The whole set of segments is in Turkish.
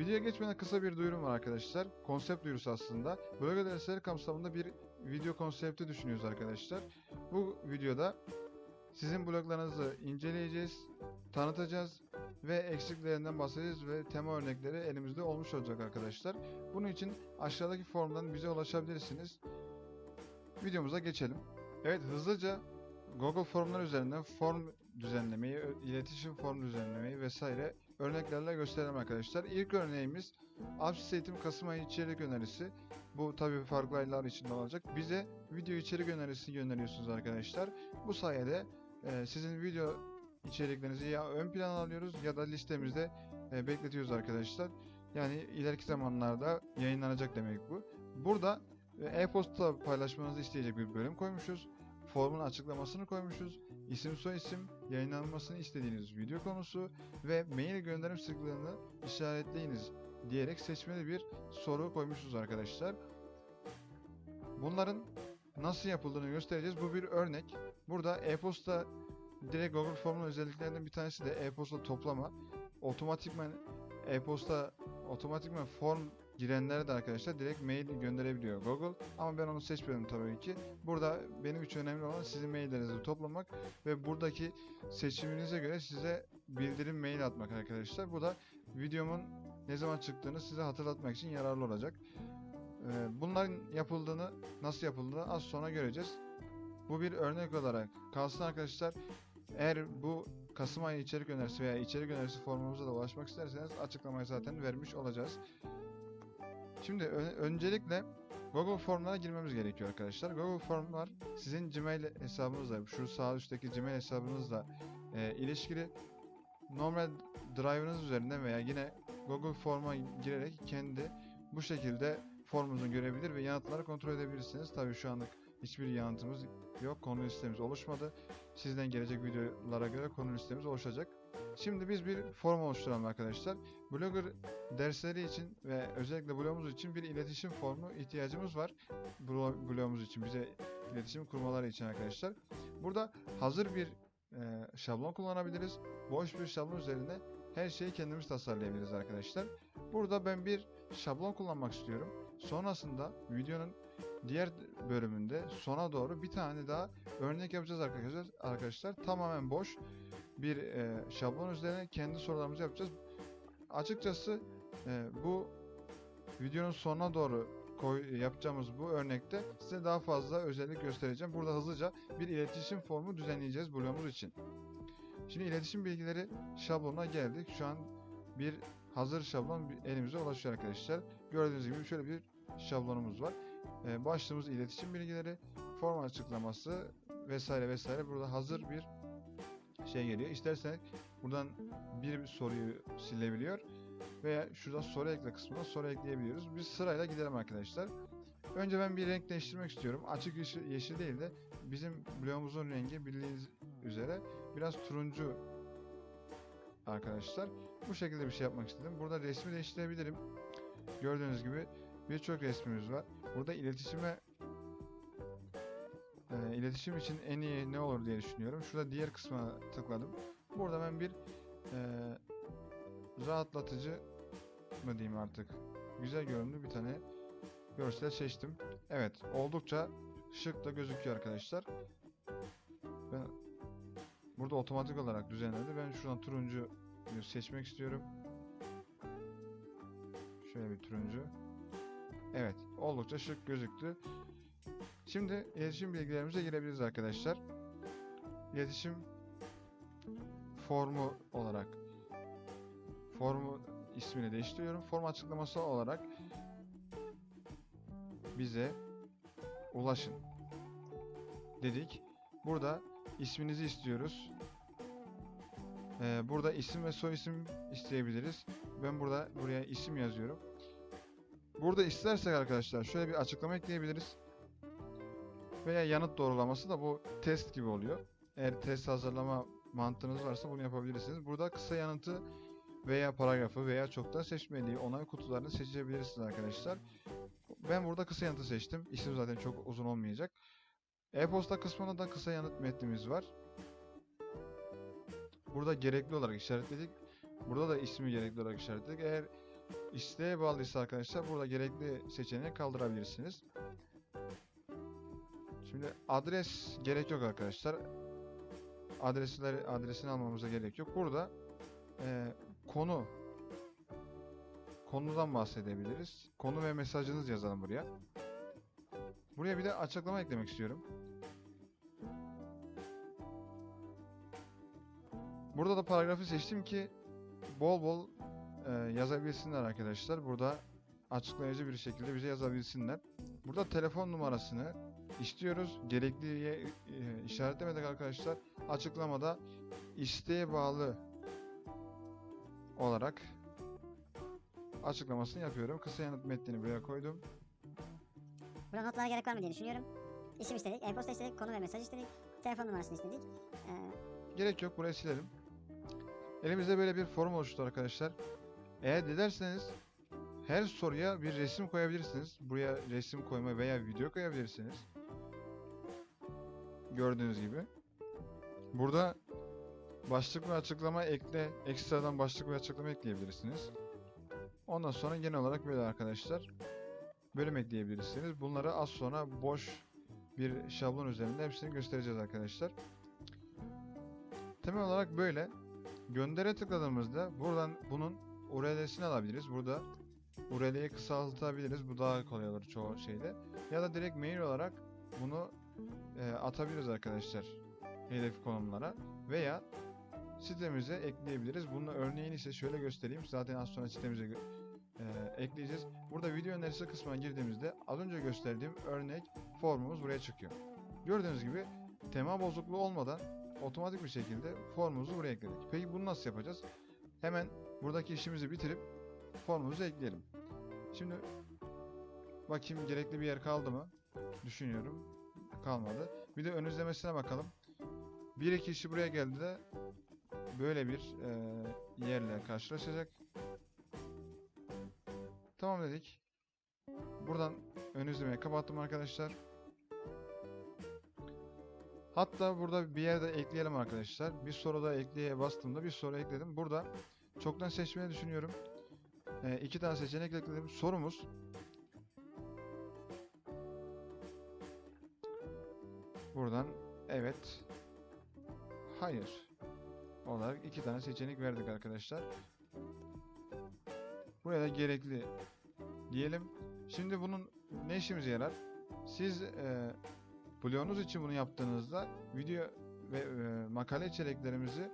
Videoya geçmeden kısa bir duyurum var arkadaşlar. Konsept duyurusu aslında. Blogger dersleri kapsamında bir video konsepti düşünüyoruz arkadaşlar. Bu videoda sizin bloglarınızı inceleyeceğiz, tanıtacağız ve eksiklerinden bahsedeceğiz ve tema örnekleri elimizde olmuş olacak arkadaşlar. Bunun için aşağıdaki formdan bize ulaşabilirsiniz. Videomuza geçelim. Evet hızlıca Google formlar üzerinden form düzenlemeyi, iletişim form düzenlemeyi vesaire örneklerle gösterelim arkadaşlar. İlk örneğimiz Absis Eğitim Kasım ayı içerik önerisi. Bu tabii farklı aylar içinde olacak. Bize video içerik önerisi gönderiyorsunuz arkadaşlar. Bu sayede e, sizin video içeriklerinizi ya ön plana alıyoruz ya da listemizde e, bekletiyoruz arkadaşlar. Yani ileriki zamanlarda yayınlanacak demek bu. Burada e, e-posta paylaşmanızı isteyecek bir bölüm koymuşuz. Formun açıklamasını koymuşuz. İsim soy isim, yayınlanmasını istediğiniz video konusu ve mail gönderim sıklığını işaretleyiniz diyerek seçmeli bir soru koymuşuz arkadaşlar. Bunların nasıl yapıldığını göstereceğiz. Bu bir örnek. Burada e-posta direkt Google Form'un özelliklerinden bir tanesi de e-posta toplama. Otomatikman e-posta otomatikman form girenlere de arkadaşlar direkt mail gönderebiliyor Google. Ama ben onu seçmedim tabii ki. Burada benim için önemli olan sizin maillerinizi toplamak ve buradaki seçiminize göre size bildirim mail atmak arkadaşlar. Bu da videomun ne zaman çıktığını size hatırlatmak için yararlı olacak. Ee, Bunların yapıldığını, nasıl yapıldığını az sonra göreceğiz. Bu bir örnek olarak kalsın arkadaşlar. Eğer bu Kasım ayı içerik önerisi veya içerik önerisi formumuza da ulaşmak isterseniz açıklamayı zaten vermiş olacağız. Şimdi öncelikle Google Form'lara girmemiz gerekiyor arkadaşlar. Google Form'lar sizin Gmail hesabınızla, şu sağ üstteki Gmail hesabınızla e, ilişkili normal Drive'ınız üzerinden veya yine Google Form'a girerek kendi bu şekilde formunuzu görebilir ve yanıtları kontrol edebilirsiniz. Tabii şu anlık hiçbir yanıtımız yok. Konu listemiz oluşmadı. Sizden gelecek videolara göre konu listemiz oluşacak. Şimdi biz bir form oluşturalım arkadaşlar. Blogger dersleri için ve özellikle blogumuz için bir iletişim formu ihtiyacımız var. Blo- Blogumuz için bize iletişim kurmaları için arkadaşlar. Burada hazır bir e, şablon kullanabiliriz. Boş bir şablon üzerinde her şeyi kendimiz tasarlayabiliriz arkadaşlar. Burada ben bir şablon kullanmak istiyorum. Sonrasında videonun diğer bölümünde sona doğru bir tane daha örnek yapacağız arkadaşlar. Arkadaşlar tamamen boş bir e, şablon üzerine kendi sorularımızı yapacağız. Açıkçası e, bu videonun sonuna doğru koy, yapacağımız bu örnekte size daha fazla özellik göstereceğim. Burada hızlıca bir iletişim formu düzenleyeceğiz blogumuz için. Şimdi iletişim bilgileri şablonuna geldik. Şu an bir hazır şablon elimize ulaşıyor arkadaşlar. Gördüğünüz gibi şöyle bir şablonumuz var. Ee, başlığımız iletişim bilgileri, form açıklaması vesaire vesaire. Burada hazır bir şey geliyor. İsterseniz buradan bir soruyu silebiliyor veya şurada soru ekle kısmına soru ekleyebiliyoruz. Biz sırayla gidelim arkadaşlar. Önce ben bir renk değiştirmek istiyorum. Açık yeşil, yeşil değil de bizim bloğumuzun rengi bildiğiniz üzere biraz turuncu arkadaşlar. Bu şekilde bir şey yapmak istedim. Burada resmi değiştirebilirim. Gördüğünüz gibi birçok resmimiz var. Burada iletişime e, iletişim için en iyi ne olur diye düşünüyorum. Şurada diğer kısma tıkladım. Burada ben bir e, rahatlatıcı mı diyeyim artık. Güzel görünümlü bir tane görsel seçtim. Evet, oldukça şık da gözüküyor arkadaşlar. Ben burada otomatik olarak düzenledi. Ben şuradan turuncu seçmek istiyorum. Şöyle bir turuncu. Evet, oldukça şık gözüktü. Şimdi iletişim bilgilerimize girebiliriz arkadaşlar. İletişim formu olarak formu ismini değiştiriyorum. Form açıklaması olarak bize ulaşın dedik. Burada isminizi istiyoruz. Ee, burada isim ve soy isim isteyebiliriz. Ben burada buraya isim yazıyorum. Burada istersek arkadaşlar şöyle bir açıklama ekleyebiliriz. Veya yanıt doğrulaması da bu test gibi oluyor. Eğer test hazırlama mantığınız varsa bunu yapabilirsiniz. Burada kısa yanıtı veya paragrafı veya çoktan seçmeliği onay kutularını seçebilirsiniz arkadaşlar. Ben burada kısa yanıtı seçtim. İsim zaten çok uzun olmayacak. E-posta kısmında da kısa yanıt metnimiz var. Burada gerekli olarak işaretledik. Burada da ismi gerekli olarak işaretledik. Eğer isteğe bağlıysa arkadaşlar burada gerekli seçeneği kaldırabilirsiniz. Şimdi adres gerek yok arkadaşlar. Adresleri adresini almamıza gerek yok. Burada eee, konu konudan bahsedebiliriz. Konu ve mesajınız yazalım buraya. Buraya bir de açıklama eklemek istiyorum. Burada da paragrafı seçtim ki bol bol e, yazabilsinler arkadaşlar. Burada açıklayıcı bir şekilde bize yazabilsinler. Burada telefon numarasını istiyoruz. Gerekliye e, işaretlemedik arkadaşlar. Açıklamada isteğe bağlı olarak açıklamasını yapıyorum. Kısa yanıt metnini buraya koydum. Burada notlara gerek var mı diye düşünüyorum. İsim istedik, e-posta istedik, konu ve mesaj istedik, telefon numarasını istedik. Ee, Gerek yok burayı silelim. Elimizde böyle bir form oluştu arkadaşlar. Eğer dilerseniz her soruya bir resim koyabilirsiniz. Buraya resim koyma veya video koyabilirsiniz. Gördüğünüz gibi. Burada başlık ve açıklama ekle, ekstradan başlık ve açıklama ekleyebilirsiniz. Ondan sonra genel olarak böyle arkadaşlar. Bölüm ekleyebilirsiniz. Bunları az sonra boş bir şablon üzerinde hepsini göstereceğiz arkadaşlar. Temel olarak böyle. Göndere tıkladığımızda buradan bunun URL'sini alabiliriz. Burada URL'yi kısaltabiliriz. Bu daha kolay olur çoğu şeyde. Ya da direkt mail olarak bunu e, atabiliriz arkadaşlar. Hedef konumlara. Veya sitemize ekleyebiliriz. Bunun örneğini ise şöyle göstereyim. Zaten az sonra sitemize e, ekleyeceğiz. Burada video önerisi kısmına girdiğimizde az önce gösterdiğim örnek formumuz buraya çıkıyor. Gördüğünüz gibi tema bozukluğu olmadan otomatik bir şekilde formumuzu buraya ekledik. Peki bunu nasıl yapacağız? Hemen buradaki işimizi bitirip formumuzu ekleyelim. Şimdi bakayım gerekli bir yer kaldı mı? Düşünüyorum. Kalmadı. Bir de ön izlemesine bakalım. Bir iki kişi buraya geldi de böyle bir e, yerle karşılaşacak. Tamam dedik. Buradan ön izlemeyi kapattım arkadaşlar. Hatta burada bir yerde ekleyelim arkadaşlar. Bir soru da ekleye bastığımda bir soru ekledim. Burada çoktan seçmeyi düşünüyorum. Ee, iki tane seçenek ekledim. Sorumuz buradan evet hayır olarak iki tane seçenek verdik arkadaşlar. Buraya da gerekli diyelim. Şimdi bunun ne işimize yarar? Siz e, blogunuz için bunu yaptığınızda video ve e, makale içeriklerimizi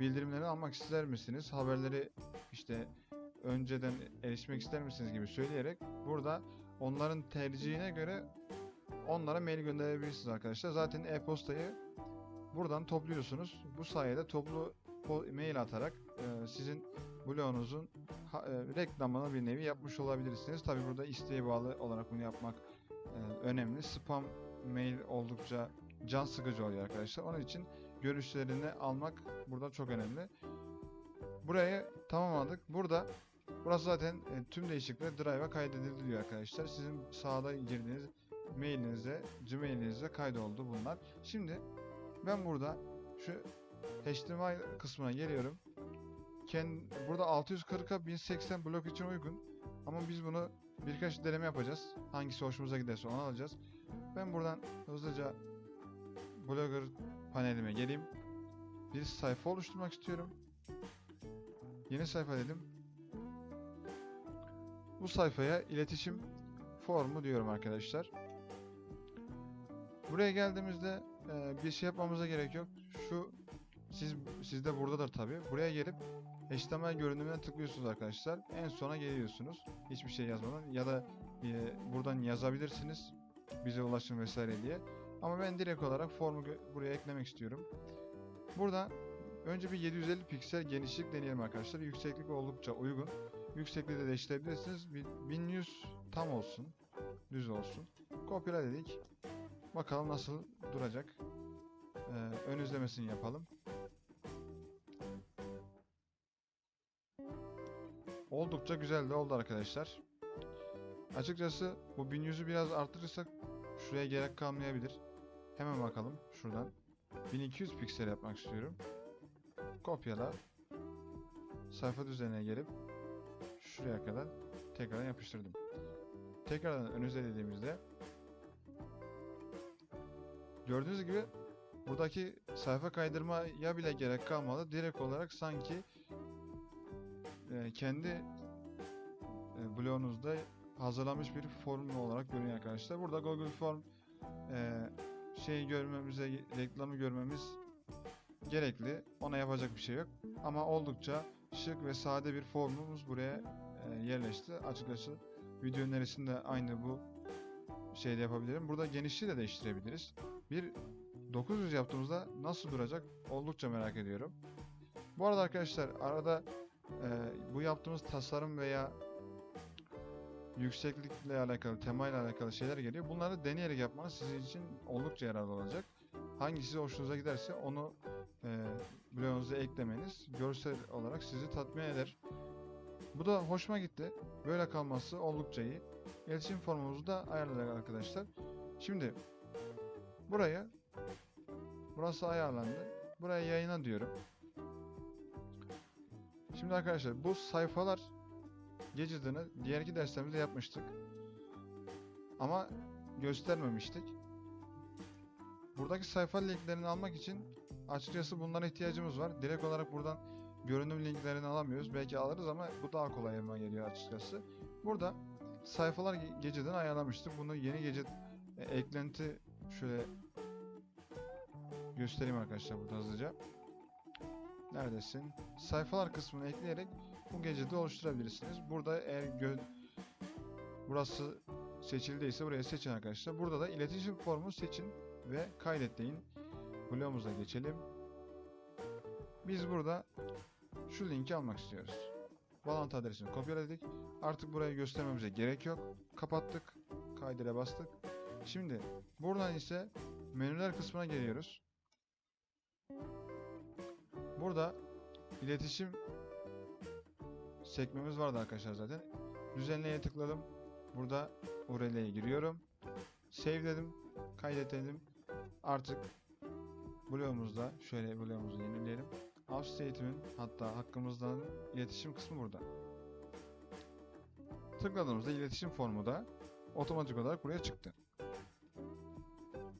bildirimlerini almak ister misiniz? Haberleri işte önceden erişmek ister misiniz gibi söyleyerek burada onların tercihine göre onlara mail gönderebilirsiniz arkadaşlar. Zaten e-postayı buradan topluyorsunuz. Bu sayede toplu mail atarak e, sizin blogunuzun e, reklamını bir nevi yapmış olabilirsiniz. Tabi burada isteğe bağlı olarak bunu yapmak e, önemli. Spam mail oldukça can sıkıcı oluyor arkadaşlar. Onun için görüşlerini almak burada çok önemli. Burayı tamamladık. Burada burası zaten e, tüm değişiklikler Drive'a kaydedildi diyor arkadaşlar. Sizin sağda girdiğiniz mailinize, Gmail'inize kaydoldu bunlar. Şimdi ben burada şu HTML kısmına geliyorum. Kend, burada 640'a 1080 blok için uygun. Ama biz bunu birkaç deneme yapacağız. Hangisi hoşumuza giderse onu alacağız. Ben buradan hızlıca Blogger panelime geleyim. Bir sayfa oluşturmak istiyorum. Yeni sayfa dedim. Bu sayfaya iletişim formu diyorum arkadaşlar. Buraya geldiğimizde e, bir şey yapmamıza gerek yok. Şu siz sizde buradadır tabi. Buraya gelip HTML görünümüne tıklıyorsunuz arkadaşlar. En sona geliyorsunuz. Hiçbir şey yazmadan ya da e, buradan yazabilirsiniz. Bize ulaşın vesaire diye. Ama ben direkt olarak formu buraya eklemek istiyorum. Burada önce bir 750 piksel genişlik deneyelim arkadaşlar. Yükseklik oldukça uygun. Yüksekliği de değiştirebilirsiniz. Bir 1100 tam olsun. Düz olsun. Kopyala dedik. Bakalım nasıl duracak. Ee, ön izlemesini yapalım. Oldukça güzel de oldu arkadaşlar. Açıkçası bu 1100'ü biraz arttırırsak şuraya gerek kalmayabilir. Hemen bakalım şuradan. 1200 piksel yapmak istiyorum. Kopyala. Sayfa düzenine gelip şuraya kadar tekrar yapıştırdım. Tekrardan ön yüzey dediğimizde gördüğünüz gibi buradaki sayfa kaydırmaya bile gerek kalmadı. Direkt olarak sanki e, kendi e, bloğunuzda hazırlanmış bir form olarak görünüyor arkadaşlar. Burada Google Form e, şeyi görmemize, reklamı görmemiz gerekli. Ona yapacak bir şey yok. Ama oldukça şık ve sade bir formumuz buraya e, yerleşti. Açıkçası video önerisinde aynı bu şeyde yapabilirim. Burada genişliği de değiştirebiliriz. Bir 900 yaptığımızda nasıl duracak oldukça merak ediyorum. Bu arada arkadaşlar arada e, bu yaptığımız tasarım veya yükseklikle alakalı, temayla alakalı şeyler geliyor. Bunları deneyerek yapmanız sizin için oldukça yararlı olacak. Hangisi hoşunuza giderse onu e, bloğunuza eklemeniz görsel olarak sizi tatmin eder. Bu da hoşuma gitti. Böyle kalması oldukça iyi. İletişim formumuzu da ayarladık arkadaşlar. Şimdi buraya burası ayarlandı. Buraya yayına diyorum. Şimdi arkadaşlar bu sayfalar Gadget'ını diğerki derslerimizde yapmıştık. Ama göstermemiştik. Buradaki sayfa linklerini almak için açıkçası bunlara ihtiyacımız var. Direkt olarak buradan görünüm linklerini alamıyoruz. Belki alırız ama bu daha kolayıma geliyor açıkçası. Burada sayfalar ge- Gadget'ını ayarlamıştık. Bunu yeni Gadget e, eklenti şöyle göstereyim arkadaşlar burada hızlıca. Neredesin? Sayfalar kısmını ekleyerek bu gadget'i oluşturabilirsiniz. Burada eğer gö- burası seçildiyse buraya seçin arkadaşlar. Burada da iletişim formu seçin ve kaydet deyin. Geçelim. Biz burada şu linki almak istiyoruz. Bağlantı adresini kopyaladık. Artık burayı göstermemize gerek yok. Kapattık. Kaydire bastık. Şimdi buradan ise menüler kısmına geliyoruz. Burada iletişim sekmemiz vardı arkadaşlar zaten. Düzenleye tıkladım. Burada URL'ye giriyorum. Save dedim. Kaydedelim. Artık bloğumuzda şöyle bloğumuzu yenileyelim. House eğitimin hatta hakkımızdan iletişim kısmı burada. Tıkladığımızda iletişim formu da otomatik olarak buraya çıktı.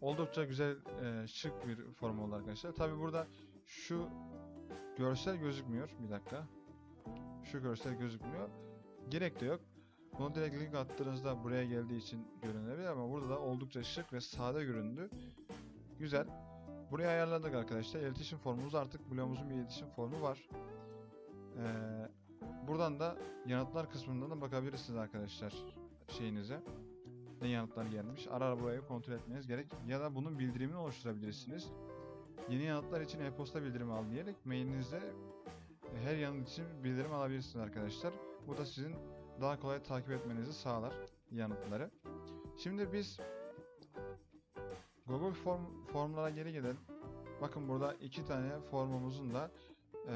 Oldukça güzel, e, şık bir form oldu arkadaşlar. Tabi burada şu görsel gözükmüyor. Bir dakika. Şu görsel gözükmüyor. Gerek de yok. Bunu direkt link attığınızda buraya geldiği için görünebilir ama burada da oldukça şık ve sade göründü. Güzel. Buraya ayarladık arkadaşlar. İletişim formumuz artık bloğumuzun bir iletişim formu var. Ee, buradan da yanıtlar kısmından da bakabilirsiniz arkadaşlar şeyinize. Ne yanıtlar gelmiş. Ara ara burayı kontrol etmeniz gerek. Ya da bunun bildirimini oluşturabilirsiniz. Yeni yanıtlar için e-posta bildirimi al diyerek mailinizde her yanıt için bildirim alabilirsiniz arkadaşlar. Bu da sizin daha kolay takip etmenizi sağlar yanıtları. Şimdi biz Google Form formlara geri gelelim. Bakın burada iki tane formumuzun da e,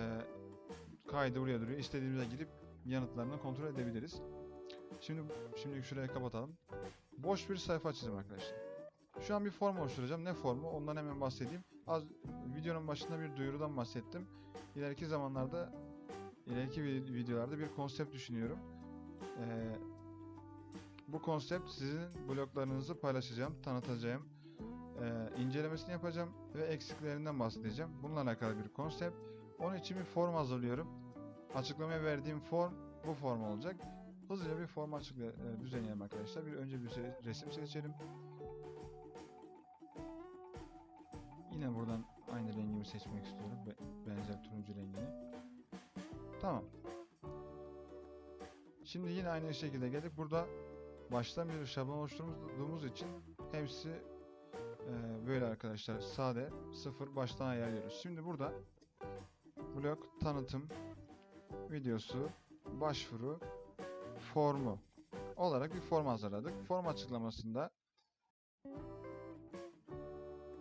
kaydı buraya duruyor. İstediğimize gidip yanıtlarını kontrol edebiliriz. Şimdi şimdi şuraya kapatalım. Boş bir sayfa açacağım arkadaşlar. Şu an bir form oluşturacağım. Ne formu? Ondan hemen bahsedeyim. Az videonun başında bir duyurudan bahsettim. İleriki zamanlarda ileriki vi- videolarda bir konsept düşünüyorum. Ee, bu konsept sizin bloglarınızı paylaşacağım, tanıtacağım. Ee, incelemesini yapacağım ve eksiklerinden bahsedeceğim. Bununla alakalı bir konsept. Onun için bir form hazırlıyorum. Açıklamaya verdiğim form bu form olacak. Hızlıca bir form açıkla e, düzenleyelim arkadaşlar. Bir önce bir resim seçelim. Yine buradan aynı rengimi seçmek istiyorum. Be- benzer turuncu rengini. Tamam. Şimdi yine aynı şekilde gelip burada baştan bir şablon oluşturduğumuz için hepsi e, böyle arkadaşlar. Sade, sıfır baştan ayarlıyoruz. Şimdi burada blok tanıtım videosu, başvuru, formu olarak bir form hazırladık. Form açıklamasında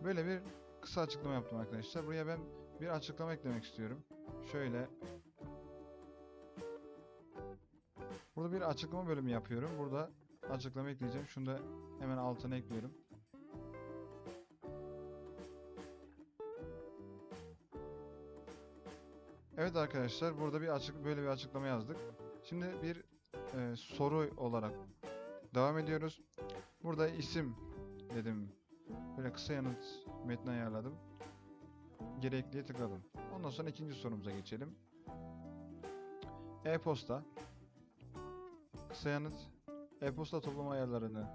böyle bir kısa açıklama yaptım arkadaşlar. Buraya ben bir açıklama eklemek istiyorum. Şöyle Burada bir açıklama bölümü yapıyorum. Burada açıklama ekleyeceğim. Şunu da hemen altına ekliyorum. Evet arkadaşlar burada bir açık böyle bir açıklama yazdık. Şimdi bir e, soru olarak devam ediyoruz. Burada isim dedim. Böyle kısa yanıt metni ayarladım. Gerekliye tıkladım. Ondan sonra ikinci sorumuza geçelim. E-posta. Kısa yanıt. E-posta toplama ayarlarını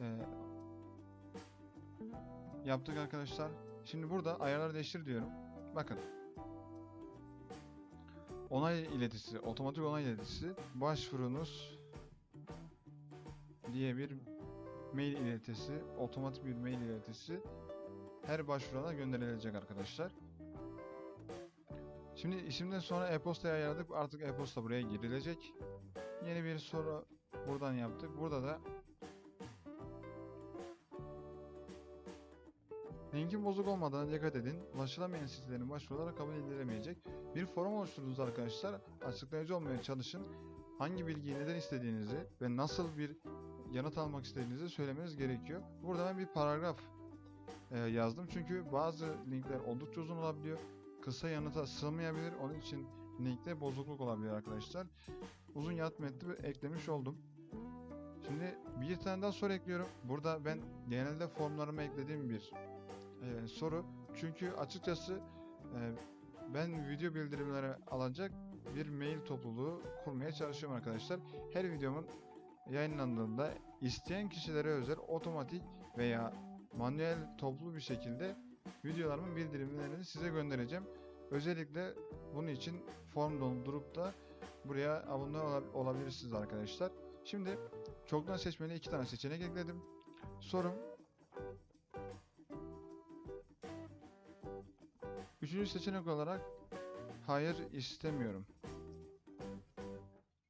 e, yaptık arkadaşlar. Şimdi burada ayarları değiştir diyorum. Bakın. Onay iletisi, otomatik onay iletisi, başvurunuz diye bir mail iletisi, otomatik bir mail iletisi her başvurana gönderilecek arkadaşlar. Şimdi isimden sonra e-postayı ayarladık. Artık e-posta buraya girilecek. Yeni bir soru buradan yaptık. Burada da Linkin bozuk olmadığına dikkat edin. Ulaşılamayan sitelerin başvuruları kabul edilemeyecek. Bir forum oluşturdunuz arkadaşlar. Açıklayıcı olmaya çalışın. Hangi bilgiyi neden istediğinizi ve nasıl bir yanıt almak istediğinizi söylemeniz gerekiyor. Burada ben bir paragraf e, yazdım. Çünkü bazı linkler oldukça uzun olabiliyor. Kısa yanıta sığmayabilir. Onun için linkte bozukluk olabilir arkadaşlar. Uzun yanıt metni eklemiş oldum. Şimdi bir tane daha soru ekliyorum. Burada ben genelde formlarıma eklediğim bir e, soru. Çünkü açıkçası e, ben video bildirimleri alacak bir mail topluluğu kurmaya çalışıyorum arkadaşlar. Her videomun yayınlandığında isteyen kişilere özel otomatik veya manuel toplu bir şekilde videolarımın bildirimlerini size göndereceğim. Özellikle bunun için form doldurup da buraya abone ola- olabilirsiniz arkadaşlar. Şimdi çoktan seçmeli iki tane seçenek ekledim. Sorum Üçüncü seçenek olarak hayır istemiyorum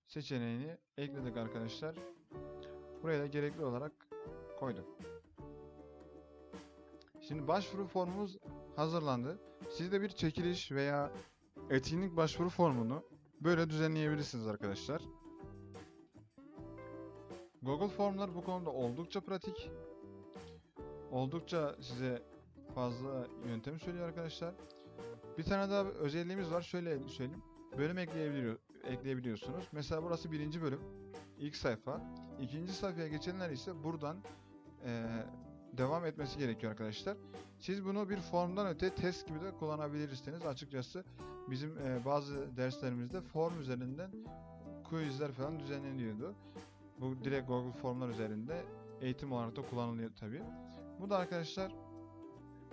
seçeneğini ekledik arkadaşlar. Buraya da gerekli olarak koydum. Şimdi başvuru formumuz hazırlandı. Siz de bir çekiliş veya etkinlik başvuru formunu böyle düzenleyebilirsiniz arkadaşlar. Google Formlar bu konuda oldukça pratik. Oldukça size fazla yöntem söylüyor arkadaşlar. Bir tane daha özelliğimiz var. Şöyle söyleyeyim. Bölüm ekleyebiliyor, ekleyebiliyorsunuz. Mesela burası birinci bölüm. ilk sayfa. İkinci sayfaya geçenler ise buradan eee, devam etmesi gerekiyor arkadaşlar. Siz bunu bir formdan öte test gibi de kullanabilirsiniz. Açıkçası bizim eee, bazı derslerimizde form üzerinden quizler falan düzenleniyordu. Bu direkt Google Formlar üzerinde eğitim olarak da kullanılıyor tabi. Bu da arkadaşlar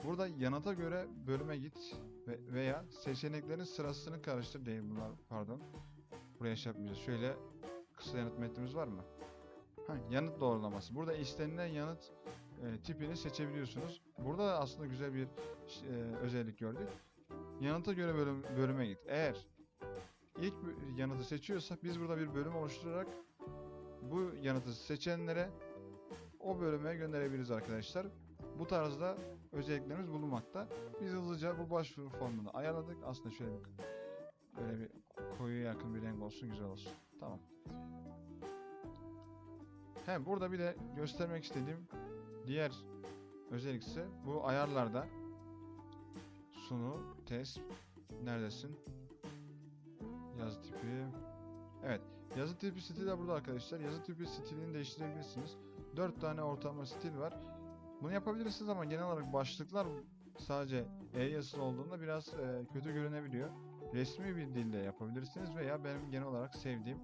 burada yanıta göre bölüme git ve veya seçeneklerin sırasını karıştır değil bunlar pardon. Buraya şey yapmayacağız. Şöyle kısa yanıt metnimiz var mı? Ha, yanıt doğrulaması. Burada istenilen yanıt e, tipini seçebiliyorsunuz. Burada da aslında güzel bir e, özellik gördük. Yanıta göre bölüm, bölüme git. Eğer ilk yanıtı seçiyorsak biz burada bir bölüm oluşturarak bu yanıtı seçenlere o bölüme gönderebiliriz arkadaşlar. Bu tarzda özelliklerimiz bulunmakta. Biz hızlıca bu başvuru formunu ayarladık. Aslında şöyle bir böyle bir koyuya yakın bir renk olsun güzel olsun. Tamam. He burada bir de göstermek istediğim diğer özellik ise bu ayarlarda sunu, test, neredesin? Yazı tipi. Evet. Yazı tipi stili de burada arkadaşlar. Yazı tipi stilini değiştirebilirsiniz. 4 tane ortalama stil var. Bunu yapabilirsiniz ama genel olarak başlıklar sadece e-yazısı olduğunda biraz e, kötü görünebiliyor. Resmi bir dilde yapabilirsiniz veya benim genel olarak sevdiğim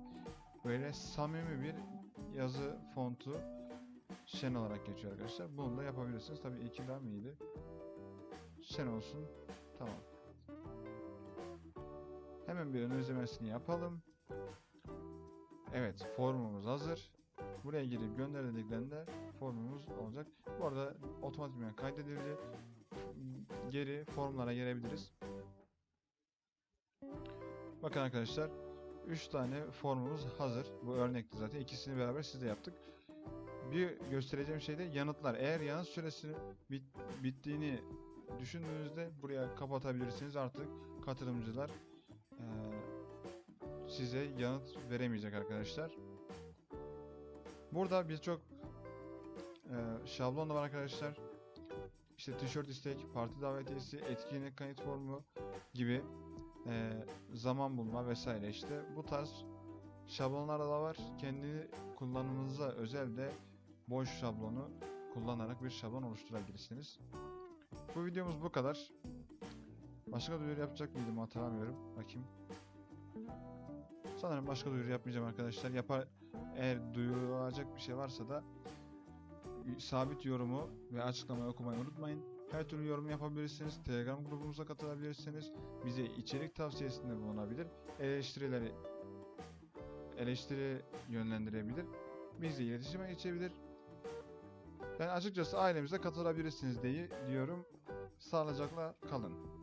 böyle samimi bir yazı fontu Şen olarak geçiyor arkadaşlar. Bunu da yapabilirsiniz. Tabii iki daha mı? Şen olsun. Tamam. Hemen bir önlemesini yapalım. Evet, formumuz hazır. Buraya girip gönderdiklerinde formumuz olacak. Bu arada otomatikman kaydedildi. Geri formlara gelebiliriz. Bakın arkadaşlar 3 tane formumuz hazır. Bu örnekti zaten. İkisini beraber sizde yaptık. Bir göstereceğim şey de yanıtlar. Eğer yanıt süresi bit- bittiğini düşündüğünüzde buraya kapatabilirsiniz. Artık katılımcılar eee, size yanıt veremeyecek arkadaşlar. Burada birçok eee şablon da var arkadaşlar. İşte tişört istek, parti davetiyesi, etkinlik kayıt formu gibi eee, zaman bulma vesaire işte bu tarz şablonlar da var. Kendi kullanımınıza özel de boş şablonu kullanarak bir şablon oluşturabilirsiniz. Bu videomuz bu kadar. Başka duyuru yapacak mıydım hatırlamıyorum. Bakayım. Sanırım başka duyuru yapmayacağım arkadaşlar. Yapar eğer duyurulacak bir şey varsa da sabit yorumu ve açıklamayı okumayı unutmayın. Her türlü yorum yapabilirsiniz. Telegram grubumuza katılabilirsiniz. Bize içerik tavsiyesinde bulunabilir. Eleştirileri eleştiri yönlendirebilir. Bizle iletişime geçebilir. Ben açıkçası ailemize katılabilirsiniz diye diyorum. Sağlıcakla kalın.